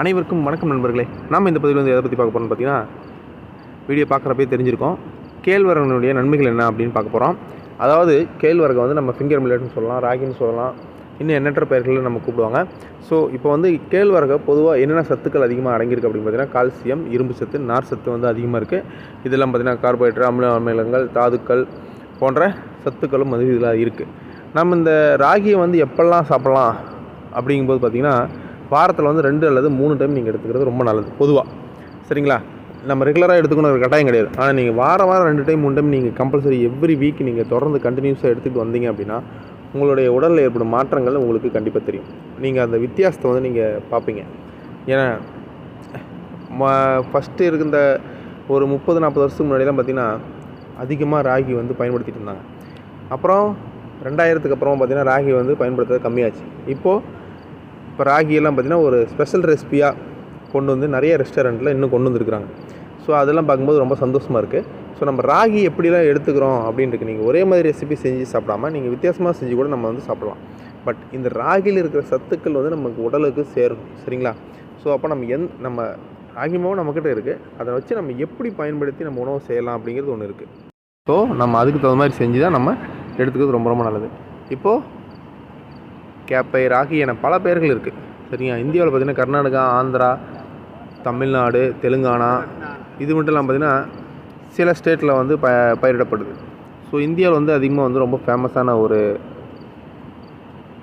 அனைவருக்கும் வணக்கம் நண்பர்களே. நாம் இந்த பதிவில் வந்து எதை பற்றி பார்க்க போகிறோம்னு பார்த்தீங்கன்னா வீடியோ பார்க்குறப்பே தெரிஞ்சிருக்கோம். கேழ்வரகனுடைய நன்மைகள் என்ன அப்படின்னு பார்க்க போகிறோம் அதாவது கேழ்வரகை வந்து நம்ம ஃபிங்கர் மில்லட்னு சொல்லலாம் ராகின்னு சொல்லலாம். இன்னும் எண்ணற்ற பெயர்களில் நம்ம கூப்பிடுவாங்க. ஸோ இப்போ வந்து கேழ்வரகை பொதுவாக என்னென்ன சத்துக்கள் அதிகமாக அடங்கியிருக்கு அப்படின்னு பார்த்தீங்கன்னா கால்சியம் இரும்பு சத்து நார் சத்து வந்து அதிகமாக இருக்குது இதெல்லாம் பார்த்தீங்கன்னா கார்போஹைட்ரேட் அமில அமிலங்கள் தாதுக்கள் போன்ற சத்துக்களும் வந்து இதில் இருக்குது நம்ம இந்த ராகியை வந்து எப்பெல்லாம் சாப்பிட்லாம் அப்படிங்கும்போது பார்த்திங்கன்னா வாரத்தில் வந்து ரெண்டு அல்லது மூணு டைம் நீங்கள் எடுத்துக்கிறது ரொம்ப நல்லது பொதுவாக சரிங்களா? நம்ம ரெகுலராக எடுத்துக்கணும் ஒரு கட்டாயம் கிடையாது. ஆனால் நீங்கள் வாரம் வாரம் ரெண்டு டைம் மூணு டைம் நீங்கள் கம்பல்சரி எவ்ரி வீக் நீங்கள் தொடர்ந்து கண்டினியூஸாக எடுத்துகிட்டு வந்தீங்க அப்படின்னா உங்களுடைய உடலில் ஏற்படும் மாற்றங்கள் உங்களுக்கு கண்டிப்பாக தெரியும். நீங்கள் அந்த வித்தியாசத்தை வந்து நீங்கள் பார்ப்பீங்க. ஏன்னா ஃபஸ்ட்டு இருந்த ஒரு முப்பது நாற்பது வருஷத்துக்கு முன்னாடிலாம் பார்த்திங்கன்னா அதிகமாக ராகி வந்து பயன்படுத்திகிட்டு இருந்தாங்க. அப்புறம் ரெண்டாயிரத்துக்கு அப்புறம் பார்த்தீங்கன்னா ராகி வந்து பயன்படுத்துறது கம்மியாச்சு. இப்போது இப்போ ராகியெல்லாம் பார்த்தீங்கன்னா ஒரு ஸ்பெஷல் ரெசிபியாக கொண்டு வந்து நிறைய ரெஸ்டாரண்ட்டில் இன்னும் கொண்டு வந்துருக்குறாங்க. ஸோ அதெல்லாம் பார்க்கும்போது ரொம்ப சந்தோஷமாக இருக்குது ஸோ நம்ம ராகி எப்படிலாம் எடுத்துக்கிறோம் அப்படின்ட்டு நீங்கள் ஒரே மாதிரி ரெசிபி செஞ்சு சாப்பிடாம நீங்கள் வித்தியாசமாக செஞ்சு கூட நம்ம வந்து சாப்பிடலாம். பட் இந்த ராகியில் இருக்கிற சத்துக்கள் வந்து நமக்கு உடலுக்கு சேரும். சரிங்களா? ஸோ அப்போ நம்ம எந் நம்ம ராகி மாவு நம்மக்கிட்ட இருக்குது அதை வச்சு நம்ம எப்படி பயன்படுத்தி நம்ம உணவு செய்யலாம் அப்படிங்கிறது ஒன்று இருக்குது ஸோ நம்ம அதுக்கு தகுந்த மாதிரி செஞ்சு தான் நம்ம எடுத்துக்கிறது ரொம்ப ரொம்ப நல்லது. இப்போது கேப்பை ராகி என பல பெயர்கள் இருக்குது சரியா? இந்தியாவில் பார்த்தீங்கன்னா கர்நாடகா ஆந்திரா தமிழ்நாடு தெலுங்கானா இது மட்டும் இல்லாமல் பார்த்தீங்கன்னா சில ஸ்டேட்டில் வந்து ப பயிரிடப்படுது. ஸோ இந்தியாவில் வந்து அதிகமாக வந்து ரொம்ப ஃபேமஸான ஒரு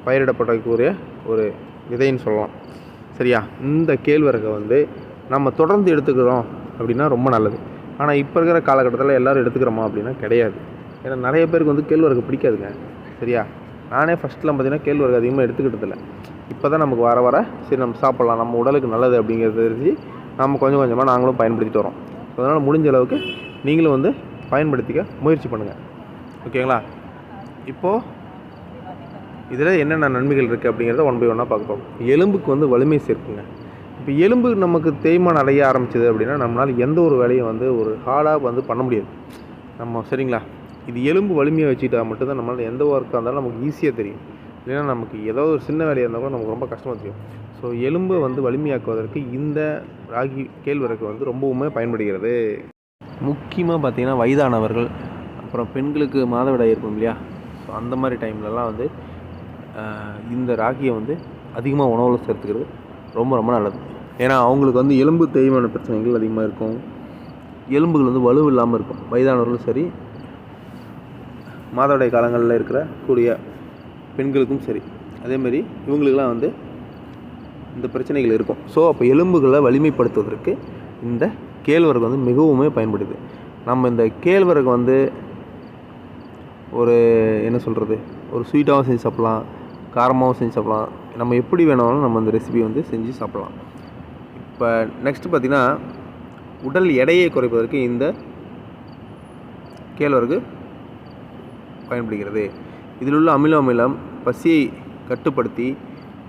பயிரிடப்படக்கூடிய ஒரு விதைன்னு சொல்லலாம். சரியா? இந்த கேழ்வரகை வந்து நம்ம தொடர்ந்து எடுத்துக்கிறோம் அப்படின்னா ரொம்ப நல்லது. ஆனால் இப்போ இருக்கிற காலகட்டத்தில் எல்லோரும் எடுத்துக்கிறோமா அப்படின்னா கிடையாது. ஏன்னா நிறைய பேருக்கு வந்து கேழ்வரகு பிடிக்காதுங்க. சரியா? நானே ஃபஸ்ட்லாம் பார்த்திங்கன்னா கேழ்வரகு அதிகமாக எடுத்துக்கிட்டதில்ல இப்போ தான் நமக்கு வர வர சரி நம்ம சாப்பிட்லாம். நம்ம உடலுக்கு நல்லது அப்படிங்கிறது தெரிஞ்சு நம்ம கொஞ்சம் கொஞ்சமாக நாங்களும் பயன்படுத்திட்டு வரோம். அதனால் முடிஞ்ச அளவுக்கு நீங்களும் வந்து பயன்படுத்திக்க முயற்சி பண்ணுங்கள் ஓகேங்களா? இப்போது இதில் என்னென்ன நன்மைகள் இருக்குது அப்படிங்கிறத ஒன் பை ஒன்னாக பார்க்க போகிறோம் எலும்புக்கு வந்து வலிமை சேர்க்குங்க. இப்போ எலும்பு நமக்கு தேய்மானம் அடைய ஆரம்பிச்சது அப்படின்னா நம்மளால் எந்த ஒரு வேலையும் வந்து ஒரு ஹார்டாக வந்து பண்ண முடியாது. நம்ம சரிங்களா? இது எலும்பு வலிமையாக வச்சுக்கிட்டா மட்டும்தான் நம்மளால் எந்த ஒர்க்காக இருந்தாலும் நமக்கு ஈஸியாக தெரியும். இல்லைன்னா நமக்கு ஏதோ ஒரு சின்ன வேலையாக இருந்தால் கூட நமக்கு ரொம்ப கஷ்டமாக தெரியும். ஸோ எலும்பை வந்து வலிமையாக்குவதற்கு இந்த ராகி கேழ்வரகு வந்து ரொம்பவுமே பயன்படுகிறது. முக்கியமாக பார்த்தீங்கன்னா வயதானவர்கள் அப்புறம் பெண்களுக்கு மாதவிடாய் இருக்கும் இல்லையா? ஸோ அந்த மாதிரி டைம்லலாம் வந்து இந்த ராகியை வந்து அதிகமாக உணவில் சேர்த்துக்கிறது ரொம்ப ரொம்ப நல்லது. ஏன்னா அவங்களுக்கு வந்து எலும்பு தேய்மான பிரச்சனைகள் அதிகமாக இருக்கும். எலும்புகள் வந்து வலுவில்லாமல் இருக்கும். வயதானவர்களும் சரி மாதவிடாய் காலங்களில் இருக்கிற கூடிய பெண்களுக்கும் சரி. அதேமாரி இவங்களுக்கெல்லாம் வந்து இந்த பிரச்சனைகள் இருக்கும். ஸோ அப்போ எலும்புகளை வலிமைப்படுத்துவதற்கு இந்த கேழ்வரகு வந்து மிகவுமே பயன்படுது. நம்ம இந்த கேழ்வரகு வந்து ஒரு என்ன சொல்கிறது ஒரு ஸ்வீட்டாகவும் செஞ்சு சாப்பிட்லாம் காரமாகவும் செஞ்சு சாப்பிட்லாம். நம்ம எப்படி வேணாலும் நம்ம அந்த ரெசிபி வந்து செஞ்சு சாப்பிட்லாம். இப்போ நெக்ஸ்ட் பார்த்திங்கன்னா உடல் எடையை குறைப்பதற்கு இந்த கேழ்வரகு பயன்படுகிறது. இதில் உள்ள அமில அமிலம் பசியை கட்டுப்படுத்தி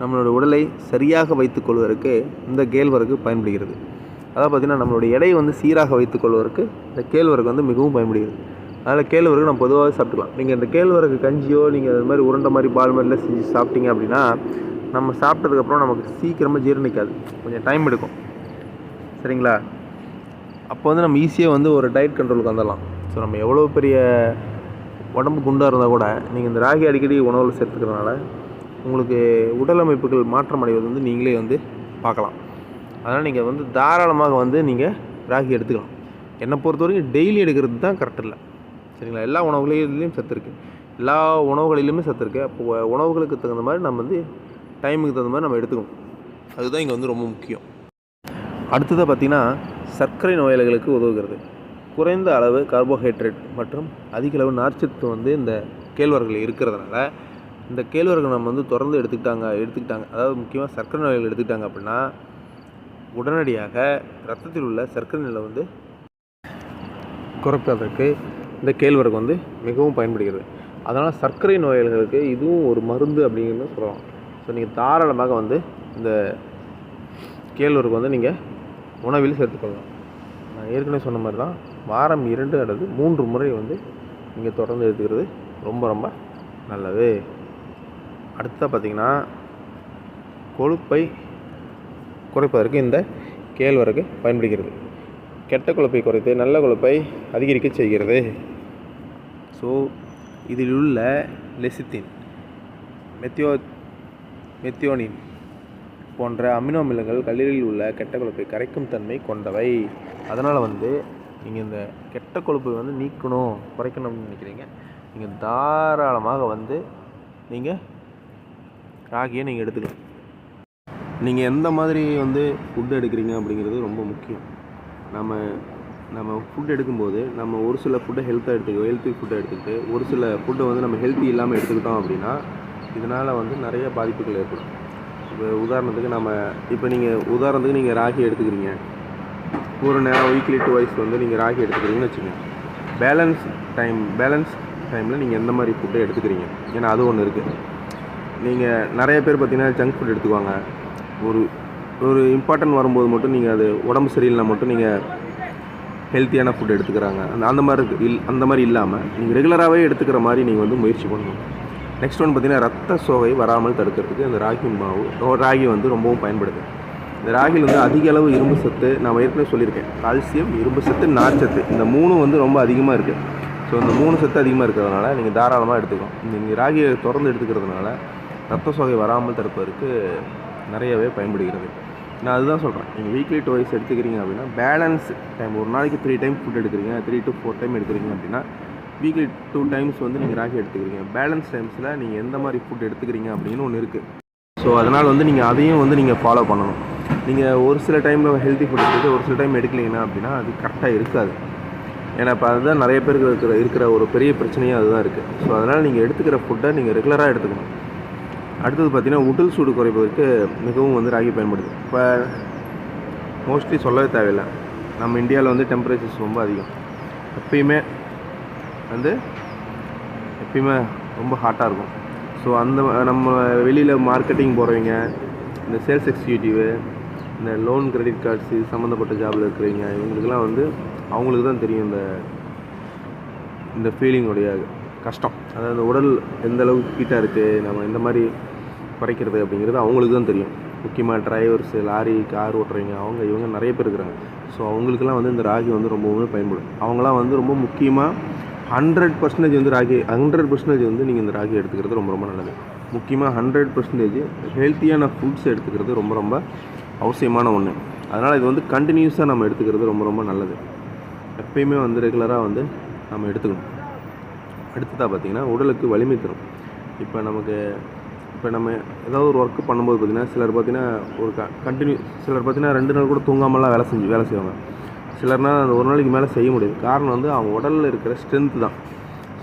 நம்மளோட உடலை சரியாக வைத்துக்கொள்வதற்கு இந்த கேழ்வரகு பயன்படுகிறது. அதாவது பார்த்திங்கன்னா நம்மளுடைய எடையை வந்து சீராக வைத்துக்கொள்வதற்கு இந்த கேழ்வரகு வந்து மிகவும் பயன்படுகிறது. அதனால் கேழ்வரகு நம்ம பொதுவாகவே சாப்பிட்டுக்கலாம். நீங்கள் இந்த கேழ்வரகு கஞ்சியோ நீங்கள் அது மாதிரி உருண்டை மாதிரி பால் மாதிரிலாம் செஞ்சு சாப்பிட்டீங்க அப்படின்னா நம்ம சாப்பிட்டதுக்கப்புறம் நமக்கு சீக்கிரமாக ஜீரணிக்காது. கொஞ்சம் டைம் எடுக்கும். சரிங்களா? அப்போ வந்து நம்ம ஈஸியாக வந்து ஒரு டயட் கண்ட்ரோலுக்கு வந்துடலாம். ஸோ நம்ம எவ்வளோ பெரிய உடம்பு குண்டாக இருந்தால் கூட நீங்கள் இந்த ராகி அடிக்கடி உணவில் சேர்த்துக்கிறதுனால உங்களுக்கு உடல் அமைப்புகள் மாற்றம் அடைவது வந்து நீங்களே வந்து பார்க்கலாம். அதனால் நீங்கள் வந்து தாராளமாக வந்து நீங்கள் ராகி எடுத்துக்கலாம். என்னை பொறுத்த வரைக்கும் டெய்லி எடுக்கிறது தான் கரெக்ட் இல்லை. சரிங்களா? எல்லா உணவுகளிலையும் சத்து இருக்குது எல்லா உணவுகளிலுமே சத்து இருக்குது அப்போ உணவுகளுக்கு தகுந்த மாதிரி நம்ம வந்து டைமுக்கு தகுந்த மாதிரி நம்ம எடுத்துக்கணும். அதுதான் இங்கே வந்து ரொம்ப முக்கியம். அடுத்ததாக பார்த்திங்கன்னா சர்க்கரை நோயாளிகளுக்கு உதவுகிறது. குறைந்த அளவு கார்போஹைட்ரேட் மற்றும் அதிக அளவு நார்ச்சத்து வந்து இந்த கேழ்வரகில் இருக்கிறதுனால இந்த கேழ்வரகு நம்ம வந்து தொடர்ந்து எடுத்துக்கிட்டாங்க எடுத்துக்கிட்டாங்க. அதாவது முக்கியமாக சர்க்கரை நோய்கள் எடுத்துக்கிட்டாங்க அப்படின்னா உடனடியாக ரத்தத்தில் உள்ள சர்க்கரை நிலை வந்து குறைப்பதற்கு இந்த கேழ்வரகு வந்து மிகவும் பயன்படுகிறது. அதனால் சர்க்கரை நோய்களுக்கு இதுவும் ஒரு மருந்து அப்படிங்கிறது சொல்லலாம். ஸோ நீங்கள் தாராளமாக வந்து இந்த கேழ்வரகு வந்து நீங்கள் உணவில் சேர்த்துக்கொள்ளலாம். நான் ஏற்கனவே சொன்ன மாதிரி தான் வாரம் இரண்டு அல்லது மூன்று முறை வந்து நீங்கள் தொடர்ந்து எடுத்துக்கிறது. ரொம்ப ரொம்ப நல்லது. அடுத்ததாக பார்த்தீங்கன்னா கொழுப்பை குறைப்பதற்கு இந்த கேழ்வரகு பயன்படுகிறது. கெட்ட கொழுப்பை குறைத்து நல்ல கொழுப்பை அதிகரிக்க செய்கிறது. ஸோ இதில் உள்ள லெசித்தின் மெத்தியோ மெத்தியோனின் போன்ற அமினோ அமிலங்கள் கல்லீரலில் உள்ள கெட்ட கொழுப்பை கரைக்கும் தன்மை கொண்டவை. அதனால் வந்து நீங்கள் இந்த கெட்ட கொழுப்பை வந்து நீக்கணும் குறைக்கணும்னு நினைக்கிறீங்க. நீங்கள் தாராளமாக வந்து நீங்கள் ராகியை நீங்கள் எடுத்துக்கலாம். நீங்கள் எந்த மாதிரி வந்து ஃபுட் எடுக்கிறீங்க அப்படிங்கிறது ரொம்ப முக்கியம். நம்ம நம்ம ஃபுட் எடுக்கும்போது நம்ம ஒரு சில ஃபுட்டை ஹெல்த்தாக எடுத்துக்கோ ஹெல்த்தி ஃபுட்டை எடுத்துக்கிட்டு ஒரு சில ஃபுட்டை வந்து நம்ம ஹெல்த்தி இல்லாமல் எடுத்துக்கிட்டோம் அப்படின்னா இதனால் வந்து நிறைய பாதிப்புகள் ஏற்படும். இப்போ உதாரணத்துக்கு நம்ம இப்போ நீங்கள் உதாரணத்துக்கு நீங்கள் ராகி எடுத்துக்கிறீங்க. ஒரு நேரம் வீக்லி டூ வைஸ் வந்து நீங்கள் ராகி எடுத்துக்கிறீங்கன்னு வச்சுக்கோங்க. பேலன்ஸ் டைம் பேலன்ஸ் டைமில் நீங்கள் எந்த மாதிரி ஃபுட்டை எடுத்துக்கிறீங்க? ஏன்னா அது ஒன்று இருக்குது நீங்கள் நிறைய பேர் பார்த்தீங்கன்னா ஜங்க் ஃபுட் எடுத்துக்குவாங்க. ஒரு ஒரு இம்பார்ட்டன்ட் வரும்போது மட்டும் நீங்கள் அது உடம்பு சரியில்லைனா மட்டும் நீங்கள் ஹெல்த்தியான ஃபுட் எடுத்துக்கிறாங்க. அந்த அந்த மாதிரி இல் அந்த மாதிரி இல்லாமல் நீங்கள் ரெகுலராகவே எடுத்துக்கிற மாதிரி நீங்கள் வந்து முயற்சி பண்ணணும். நெக்ஸ்ட் ஒன் பார்த்தீங்கன்னா ரத்த சோகை வராமல் தடுக்கிறதுக்கு அந்த ராகி மாவு ராகி வந்து ரொம்பவும் பயன்படுது. இந்த ராகியில் வந்து அதிக அளவு இரும்பு சத்து நான் ஏற்கனவே சொல்லியிருக்கேன். கால்சியம் இரும்பு சத்து நார்ச்சத்து இந்த மூணும் வந்து ரொம்ப அதிகமாக இருக்குது ஸோ இந்த மூணு சத்து அதிகமாக இருக்கிறதுனால நீங்கள் தாராளமாக எடுத்துக்கணும் நீங்கள் ராகியை தொடர்ந்து எடுத்துக்கிறதுனால ரத்த சோகை வராமல் தடுப்பதற்கு நிறையவே பயன்படுகிறது. நான் அதுதான் சொல்கிறேன் நீங்கள் வீக்லி டுவைஸ் எடுத்துக்கிறீங்க அப்படின்னா பேலன்ஸ் டைம் ஒரு நாளைக்கு த்ரீ டைம் ஃபுட் எடுக்கிறீங்க த்ரீ டு ஃபோர் டைம் எடுக்கிறீங்க அப்படின்னா வீக்லி டூ டைம்ஸ் வந்து நீங்கள் ராகி எடுத்துக்கிறீங்க. பேலன்ஸ் டைம்ஸில் நீங்கள் எந்த மாதிரி ஃபுட் எடுத்துக்கிறீங்க அப்படின்னு ஒன்று இருக்குது ஸோ அதனால் வந்து நீங்கள் அதையும் வந்து நீங்கள் ஃபாலோ பண்ணணும். நீங்கள் ஒரு சில டைமில் ஹெல்த்தி ஃபுட் எடுத்து ஒரு சில டைம் எடுக்கலைங்கன்னா அப்படின்னா அது கரெக்டாக இருக்காது. ஏன்னா இப்போ அதுதான் நிறைய பேருக்கு இருக்கிற இருக்கிற ஒரு பெரிய பிரச்சனையும் அதுதான் இருக்குது ஸோ அதனால் நீங்கள் எடுத்துக்கிற ஃபுட்டை நீங்கள் ரெகுலராக எடுத்துக்கணும். அடுத்தது பார்த்தீங்கன்னா உடல் சூடு குறைப்பதற்கு மிகவும் வந்து ராகி பயன்படுது. இப்போ மோஸ்ட்லி சொல்லவே தேவையில்லை. நம்ம இந்தியாவில் வந்து டெம்பரேச்சர்ஸ் ரொம்ப அதிகம். எப்பயுமே வந்து எப்பயுமே ரொம்ப ஹாட்டாக இருக்கும். ஸோ அந்த நம்ம வெளியில் மார்க்கெட்டிங் போகிறவங்க இந்த சேல்ஸ் எக்ஸிக்யூட்டிவ் இந்த லோன் கிரெடிட் கார்ட்ஸ் இது சம்மந்தப்பட்ட ஜாபில் இருக்கிறவங்க இவங்களுக்குலாம் வந்து அவங்களுக்கு தான் தெரியும் இந்த இந்த ஃபீலிங்குடைய கஷ்டம். அதாவது உடல் எந்த அளவுக்கு ஹீட்டாக இருக்குது நம்ம எந்த மாதிரி குறைக்கிறது அப்படிங்கிறது அவங்களுக்கு தான் தெரியும். முக்கியமாக டிரைவர்ஸு லாரி கார் ஓட்டுறவங்க அவங்க இவங்க நிறைய பேர் இருக்கிறாங்க. ஸோ அவங்களுக்குலாம் வந்து இந்த ராகி வந்து ரொம்பவுமே பயன்படும். அவங்களாம் வந்து ரொம்ப முக்கியமாக ஹண்ட்ரட் பர்சன்டேஜ் வந்து ராகி ஹண்ட்ரட் பர்சன்டேஜ் வந்து நீங்கள் இந்த ராகி எடுத்துக்கிறது ரொம்ப ரொம்ப நல்லது. முக்கியமாக ஹண்ட்ரட் பர்சன்டேஜ் ஹெல்த்தியான ஃபுட்ஸ் எடுத்துக்கிறது ரொம்ப ரொம்ப அவசியமான ஒன்று அதனால் இது வந்து கண்டினியூஸாக நம்ம எடுத்துக்கிறது ரொம்ப ரொம்ப நல்லது. எப்பயுமே வந்து ரெகுலராக வந்து நம்ம எடுத்துக்கணும். அடுத்ததாக பார்த்தீங்கன்னா உடலுக்கு வலிமை தரும். இப்போ நமக்கு இப்போ நம்ம ஏதாவது ஒரு ஒர்க்கு பண்ணும்போது பார்த்திங்கன்னா சிலர் பார்த்தீங்கன்னா ஒரு க கண்டினியூ சிலர் பார்த்தீங்கன்னா ரெண்டு நாள் கூட தூங்காமலாம் வேலை செஞ்சு வேலை செய்வாங்க. சிலர்னால் அந்த ஒரு நாளைக்கு மேலே செய்ய முடியாது. காரணம் வந்து அவங்க உடலில் இருக்கிற ஸ்ட்ரென்த்து தான்.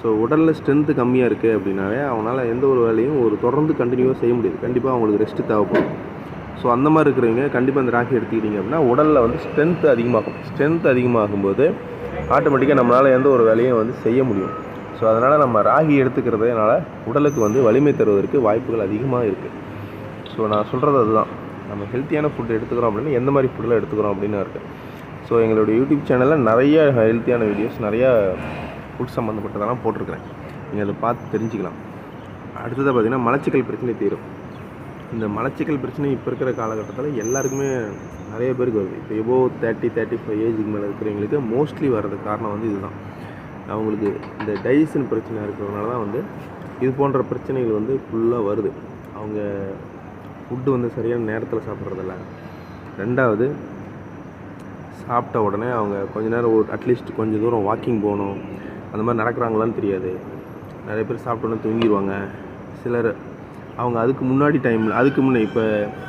ஸோ உடலில் ஸ்ட்ரென்த்து கம்மியாக இருக்குது அப்படின்னாவே அவனால் எந்த ஒரு வேலையும் ஒரு தொடர்ந்து கண்டினியூவாக செய்ய முடியாது. கண்டிப்பாக அவங்களுக்கு ரெஸ்ட்டு தேவைப்படும். ஸோ அந்த மாதிரி இருக்கிறவங்க கண்டிப்பாக இந்த ராக்கி எடுத்துக்கிட்டிங்க அப்படின்னா உடலில் வந்து ஸ்ட்ரென்த்து அதிகமாகும். ஸ்ட்ரென்த் அதிகமாகும்போது ஆட்டோமேட்டிக்காக நம்மளால் எந்த ஒரு வேலையும் வந்து செய்ய முடியும். ஸோ அதனால் நம்ம ராகி எடுத்துக்கிறதுனால உடலுக்கு வந்து வலிமை தருவதற்கு வாய்ப்புகள் அதிகமாக இருக்குது ஸோ நான் சொல்கிறது அதுதான். நம்ம ஹெல்த்தியான ஃபுட் எடுத்துக்கிறோம் அப்படின்னா எந்த மாதிரி ஃபுட்டில் எடுத்துக்கிறோம் அப்படின்னு இருக்குது ஸோ எங்களுடைய யூடியூப் சேனலில் நிறைய ஹெல்த்தியான வீடியோஸ் நிறையா ஃபுட் சம்மந்தப்பட்டதெல்லாம் போட்டிருக்கிறேன். நீங்கள் அதை பார்த்து தெரிஞ்சுக்கலாம். அடுத்ததாக பார்த்தீங்கன்னா மலச்சிக்கல் பிரச்சனை தீரும். இந்த மலச்சிக்கல் பிரச்சனை இப்போ இருக்கிற காலகட்டத்தில் எல்லாருக்குமே நிறைய பேருக்கு வருது. இப்போ எபோ தேர்ட்டி தேர்ட்டி ஃபைவ் ஏஜுக்கு மேலே இருக்கிறவங்களுக்கு மோஸ்ட்லி வர்றதுக்கு காரணம் வந்து இதுதான். அவங்களுக்கு இந்த டைஜஷன் பிரச்சனை இருக்கிறதுனால தான் வந்து இது போன்ற பிரச்சனைகள் வந்து ஃபுல்லாக வருது. அவங்க ஃபுட்டு வந்து சரியான நேரத்தில் சாப்பிட்றதில்ல. ரெண்டாவது சாப்பிட்ட உடனே அவங்க கொஞ்ச நேரம் ஒரு அட்லீஸ்ட் கொஞ்சம் தூரம் வாக்கிங் போகணும். அந்த மாதிரி நடக்கிறாங்களான்னு தெரியாது. நிறைய பேர் சாப்பிட்ட உடனே தூங்கிடுவாங்க சிலர் அவங்க அதுக்கு முன்னாடி டைமில் அதுக்கு முன்னே இப்போ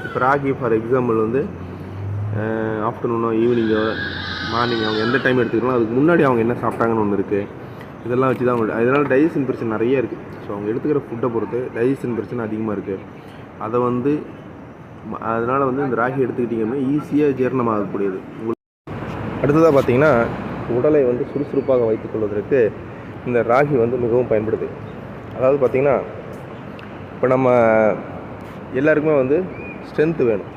இப்போ ராகி ஃபார் எக்ஸாம்பிள் வந்து ஆஃப்டர்நூனோ ஈவினிங்கோ மார்னிங் அவங்க எந்த டைம் எடுத்துக்கிறாங்களோ அதுக்கு முன்னாடி அவங்க என்ன சாப்பிட்டாங்கன்னு ஒன்று இருக்குது இதெல்லாம் வச்சு தான் அவங்க இதனால் டைஜஷன் பிரச்சனை நிறைய இருக்குது ஸோ அவங்க எடுத்துக்கிற ஃபுட்டை பொறுத்து டைஜஷன் பிரச்சனை அதிகமாக இருக்குது அதை வந்து அதனால் வந்து இந்த ராகி எடுத்துக்கிட்டிங்கன்னா ஈஸியாக ஜீரணமாகக்கூடியது. உங்களுக்கு அடுத்ததாக பார்த்தீங்கன்னா உடலை வந்து சுறுசுறுப்பாக வைத்துக்கொள்வதற்கு இந்த ராகி வந்து மிகவும் பயன்படுது. அதாவது பார்த்திங்கன்னா இப்போ நம்ம எல்லாருக்குமே வந்து ஸ்ட்ரென்த்து வேணும்.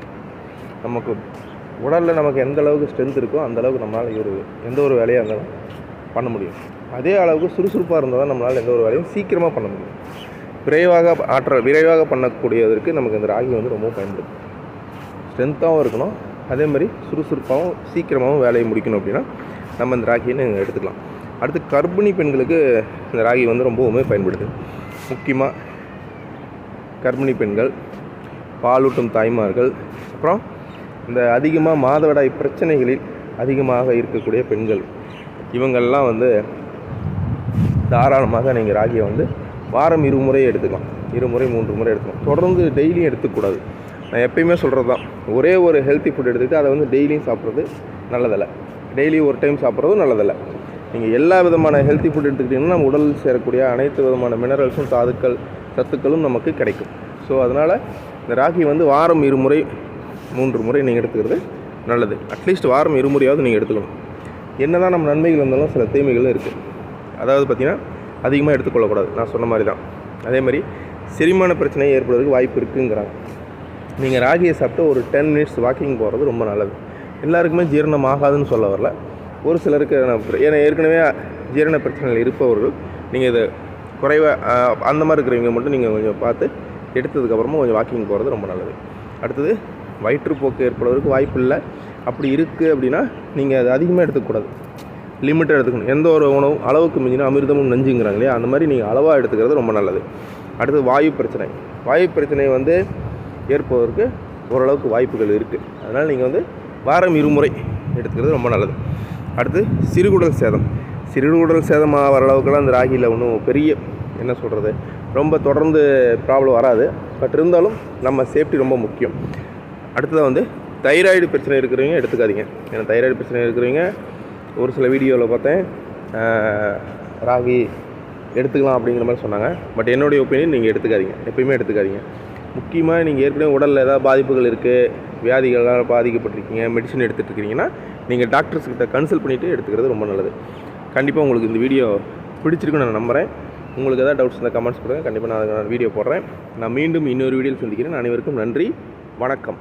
நமக்கு உடலில் நமக்கு எந்த அளவுக்கு ஸ்ட்ரென்த் இருக்கோ அந்த அளவுக்கு நம்மளால் ஒரு எந்த ஒரு வேலையாக இருந்தாலும் பண்ண முடியும். அதே அளவுக்கு சுறுசுறுப்பாக இருந்தால் தான் நம்மளால் எந்த ஒரு வேலையும் சீக்கிரமாக பண்ண முடியும். விரைவாக ஆற்றல் விரைவாக பண்ணக்கூடியதற்கு நமக்கு இந்த ராகி வந்து ரொம்ப பயன்படுது ஸ்ட்ரென்த்தாகவும் இருக்கணும். அதே மாதிரி சுறுசுறுப்பாகவும் சீக்கிரமாகவும் வேலையை முடிக்கணும் அப்படின்னா நம்ம இந்த ராகின்னு எடுத்துக்கலாம். அடுத்து கர்ப்பிணி பெண்களுக்கு இந்த ராகி வந்து ரொம்பவுமே பயன்படுது. முக்கியமாக கர்ப்பிணி பெண்கள் பாலூட்டும் தாய்மார்கள் அப்புறம் இந்த அதிகமாக மாதவிடாய் பிரச்சனைகளில் அதிகமாக இருக்கக்கூடிய பெண்கள். இவங்கள்லாம் வந்து தாராளமாக நீங்கள் ராகியை வந்து வாரம் இருமுறை எடுத்துக்கலாம். இருமுறை மூன்று முறை எடுத்துக்கலாம். தொடர்ந்து டெய்லியும் எடுத்துக்கூடாது. நான் எப்பயுமே சொல்கிறது தான் ஒரே ஒரு ஹெல்த்தி ஃபுட் எடுத்துக்கிட்டு அதை வந்து டெய்லியும் சாப்பிட்றது நல்லதில்லை. டெய்லி ஒரு டைம் சாப்பிட்றதும் நல்லதில்லை. நீங்கள் எல்லா விதமான ஹெல்த்தி ஃபுட் எடுத்துக்கிட்டிங்கன்னா நம்ம சேரக்கூடிய அனைத்து விதமான மினரல்ஸும் தாதுக்கள் சத்துக்களும் நமக்கு கிடைக்கும். ஸோ அதனால் இந்த ராகி வந்து வாரம் இருமுறை மூன்று முறை நீங்கள் எடுத்துக்கிறது நல்லது. அட்லீஸ்ட் வாரம் இருமுறையாவது நீங்கள் எடுத்துக்கணும். என்ன தான் நம்ம நன்மைகள் இருந்தாலும் சில தீமைகளும் இருக்குது அதாவது பார்த்திங்கன்னா அதிகமாக எடுத்துக்கொள்ளக்கூடாது. நான் சொன்ன மாதிரி தான் அதே மாதிரி செரிமான பிரச்சனை ஏற்படுறதுக்கு வாய்ப்பு இருக்குங்கிறாங்க. நீங்கள் ராகியை சாப்பிட்டு ஒரு டென் மினிட்ஸ் வாக்கிங் போகிறது ரொம்ப நல்லது. எல்லாருக்குமே ஜீரணம் ஆகாதுன்னு சொல்ல வரல. ஒரு சிலருக்கு ஏன்னா ஏற்கனவே ஜீரண பிரச்சனைகள் இருப்பவர்கள் நீங்கள் இதை குறைவாக அந்த மாதிரி இருக்கிறவங்க மட்டும் நீங்கள் கொஞ்சம் பார்த்து எடுத்ததுக்கப்புறமா கொஞ்சம் வாக்கிங் போகிறது ரொம்ப நல்லது. அடுத்தது வயிற்றுப்போக்கு ஏற்படுவதற்கு வாய்ப்பு இல்லை. அப்படி இருக்குது அப்படின்னா நீங்கள் அது அதிகமாக எடுத்துக்கூடாது லிமிட்டாக எடுத்துக்கணும். எந்த ஒரு உணவும் அளவுக்கு மிஞ்சினா அமிர்தமும் நஞ்சுங்கிறாங்க இல்லையா? அந்த மாதிரி நீங்கள் அளவாக எடுத்துக்கிறது ரொம்ப நல்லது. அடுத்தது வாயு பிரச்சனை. வாயு பிரச்சனை வந்து ஏற்பதற்கு ஓரளவுக்கு வாய்ப்புகள் இருக்குது அதனால் நீங்கள் வந்து வாரம் இருமுறை எடுத்துக்கிறது ரொம்ப நல்லது. அடுத்து சிறுகுடல் சேதம். சிறுகுடல் சேதம் ஆகிற அளவுக்குலாம் அந்த ராகியில் ஒன்றும் பெரிய என்ன சொல்கிறது ரொம்ப தொடர்ந்து ப்ராப்ளம் வராது. பட் இருந்தாலும் நம்ம சேஃப்டி ரொம்ப முக்கியம். அடுத்ததாக வந்து தைராய்டு பிரச்சனை இருக்கிறவங்க எடுத்துக்காதீங்க. ஏன்னா தைராய்டு பிரச்சனை இருக்கிறவங்க ஒரு சில வீடியோவில் பார்த்தேன். ராகி எடுத்துக்கலாம் அப்படிங்கிற மாதிரி சொன்னாங்க. பட் என்னுடைய ஒப்பீனியன் நீங்கள் எடுத்துக்காதீங்க. எப்பயுமே எடுத்துக்காதீங்க. முக்கியமாக நீங்கள் ஏற்கனவே உடலில் ஏதாவது பாதிப்புகள் இருக்குது வியாதிகளால் பாதிக்கப்பட்டிருக்கீங்க மெடிசன் எடுத்துகிட்டு இருக்கிறீங்கன்னா நீங்கள் டாக்டர்ஸ்கிட்ட கன்சல்ட் பண்ணிவிட்டு எடுத்துக்கிறது ரொம்ப நல்லது. கண்டிப்பாக உங்களுக்கு இந்த வீடியோ பிடிச்சிருக்குன்னு நான் நம்புகிறேன் உங்களுக்கு எதாவது டவுட்ஸ் இருந்தால் கமெண்ட்ஸ் கொடுங்க கண்டிப்பாக நான் அதுக்கான வீடியோ போடுறேன். நான் மீண்டும் இன்னொரு வீடியோவில் சந்திக்கிறேன். அனைவருக்கும் நன்றி. வணக்கம்.